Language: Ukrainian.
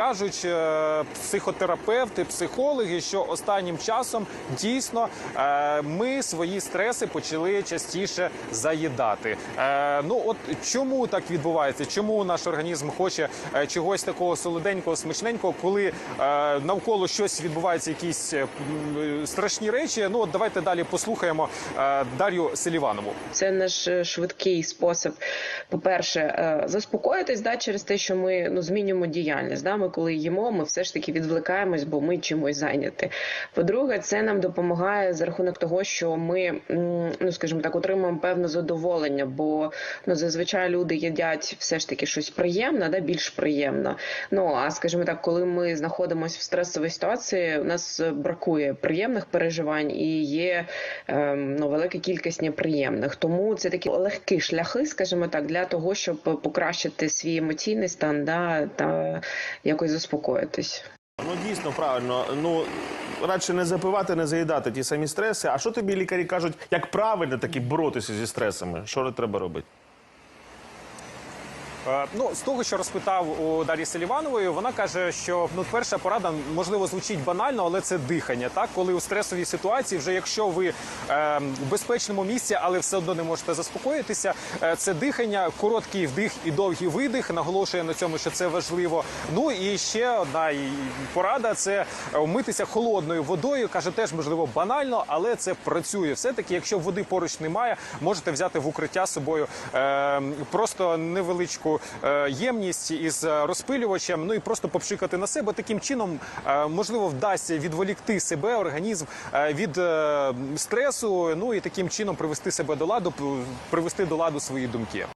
Кажуть е, психотерапевти, психологи, що останнім часом дійсно е, ми свої стреси почали частіше заїдати. Е, Ну от чому так відбувається? Чому наш організм хоче чогось такого солоденького, смачненького, коли навколо щось відбуваються, якісь страшні речі? Ну от давайте далі послухаємо Дар'ю Селіванову. Це наш швидкий спосіб, по-перше, е, заспокоїтись да, через те, що ми ну, змінюємо діяльність. Да? Ми коли їмо, ми все ж таки відвликаємось, бо ми чимось зайняті. По-друге, це нам допомагає за рахунок того, що ми, ну скажімо так, отримуємо певне задоволення, бо ну, зазвичай люди їдять все ж таки щось приємне, да, більш приємно. Ну а скажімо так, коли ми знаходимося в стресовій ситуації, у нас бракує приємних переживань і є ем, ну, велика кількість неприємних. Тому це такі легкі шляхи, скажімо так, для того, щоб покращити свій емоційний стан да, та якось заспокоїтись. Ну дійсно правильно. Ну радше не запивати, не заїдати ті самі стреси. А що тобі лікарі кажуть, як правильно таки боротися зі стресами? Що треба робити? Е, Ну, з того, що розпитав у Дар'ї Селіванової, вона каже, що ну, перша порада можливо звучить банально, але це дихання. Так, коли у стресовій ситуації, вже якщо ви е, в безпечному місці, але все одно не можете заспокоїтися, е, це дихання, короткий вдих і довгий видих. Наголошує на цьому, що це важливо. Ну і ще одна порада це вмитися холодною водою. каже, теж можливо банально, але це працює. Все таки, якщо води поруч немає, можете взяти в укриття з собою е, просто невеличку е, ємність із е, розпилювачем. Ну і просто попшикати на себе. Таким чином е, можливо вдасться відволікти себе, організм від стресу. Ну і таким чином привести себе до ладу, привести до ладу свої думки.